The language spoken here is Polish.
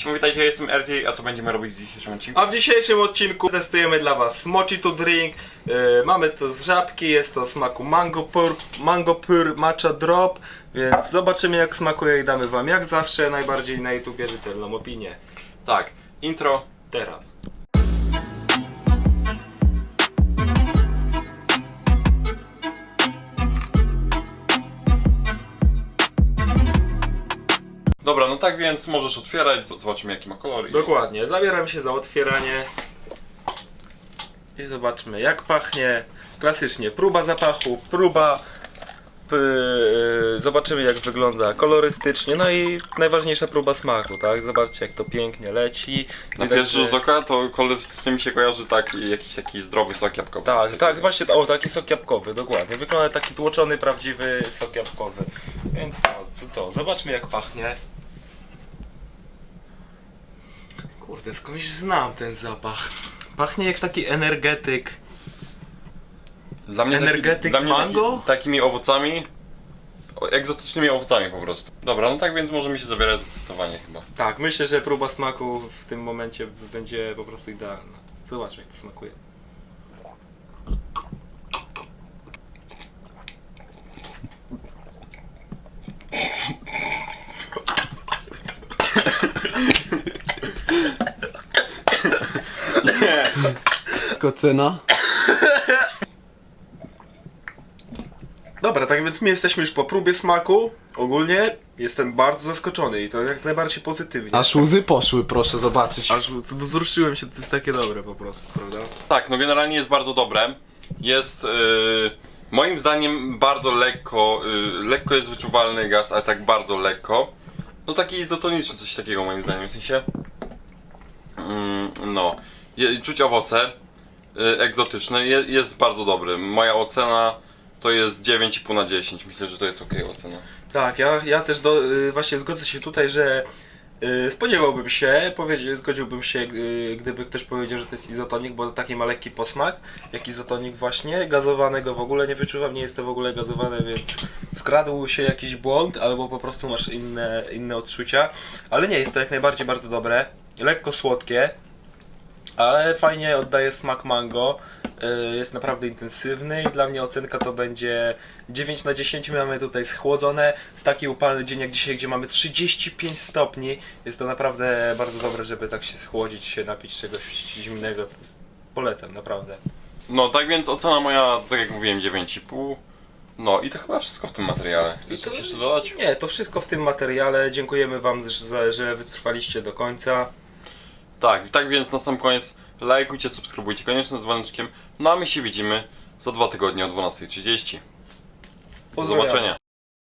Siema, witajcie, jestem RT, a co będziemy robić w dzisiejszym odcinku? A w dzisiejszym odcinku testujemy dla Was mochi to drink. Yy, mamy to z żabki, jest to smaku mango pur, mango pur matcha drop, więc zobaczymy jak smakuje i damy Wam jak zawsze najbardziej na YouTubie rzetelną opinię. Tak, intro. Teraz. Dobra, no tak więc możesz otwierać, zobaczymy jaki ma kolor. i- Dokładnie, zabieram się za otwieranie i zobaczmy jak pachnie. Klasycznie próba zapachu, próba. p- yy, Zobaczymy jak wygląda kolorystycznie, no i najważniejsza próba smaku, tak? Zobaczcie jak to pięknie leci. Na Widać, pierwszy że- rzut oka to kolorystycznie mi się kojarzy taki, jakiś taki zdrowy sok jabłkowy. Tak, tak, właśnie, o taki sok jabłkowy, dokładnie. Wygląda taki tłoczony, prawdziwy sok jabłkowy. Więc no, co, co, zobaczmy jak pachnie. Kurde, skądś znam ten zapach. Pachnie jak taki energetyk. Dla mnie Energetyk dla mnie mango? Taki, takimi owocami, o, egzotycznymi owocami po prostu. Dobra, no tak więc możemy się zabierać za testowanie chyba. Tak, myślę, że próba smaku w tym momencie będzie po prostu idealna. Zobaczmy jak to smakuje. Ocena. Dobra, tak więc my jesteśmy już po próbie smaku. Ogólnie jestem bardzo zaskoczony i to jak najbardziej pozytywnie. Aż łzy poszły, proszę zobaczyć. Aż wzruszyłem się, to jest takie dobre po prostu, prawda? Tak, no generalnie jest bardzo dobre. Jest yy, moim zdaniem bardzo lekko, yy, lekko jest wyczuwalny gaz, ale tak bardzo lekko. No taki izotoniczny, coś takiego moim zdaniem, w sensie. Mm, no, je, czuć owoce yy, egzotyczne, je, jest bardzo dobry. Moja ocena to jest 9,5 na 10. Myślę, że to jest ok ocena. Tak, ja, ja też do, y, właśnie zgodzę się tutaj, że y, spodziewałbym się, zgodziłbym się, y, gdyby ktoś powiedział, że to jest izotonik, bo taki ma lekki posmak, jak izotonik właśnie. Gazowanego w ogóle nie wyczuwam, nie jest to w ogóle gazowane, więc wkradł się jakiś błąd, albo po prostu masz inne, inne odczucia. Ale nie, jest to jak najbardziej bardzo dobre, lekko słodkie, ale fajnie oddaje smak mango. Y, Jest naprawdę intensywny i dla mnie ocenka to będzie 9 na 10. Mamy tutaj schłodzone w taki upalny dzień jak dzisiaj, gdzie mamy 35 stopni. Jest to naprawdę bardzo dobre, żeby tak się schłodzić, się napić czegoś zimnego. To jest- Polecam, naprawdę. No, tak więc ocena moja, tak jak mówiłem, 9,5. No i to chyba wszystko w tym materiale. Chcesz coś jeszcze dodać? Nie, to wszystko w tym materiale. Dziękujemy Wam, że, że wytrwaliście do końca. Tak, tak więc na sam koniec lajkujcie, subskrybujcie koniecznie z dzwoneczkiem. No a my się widzimy za dwa tygodnie o 12.30. Do zobaczenia.